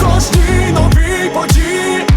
кожні нові події.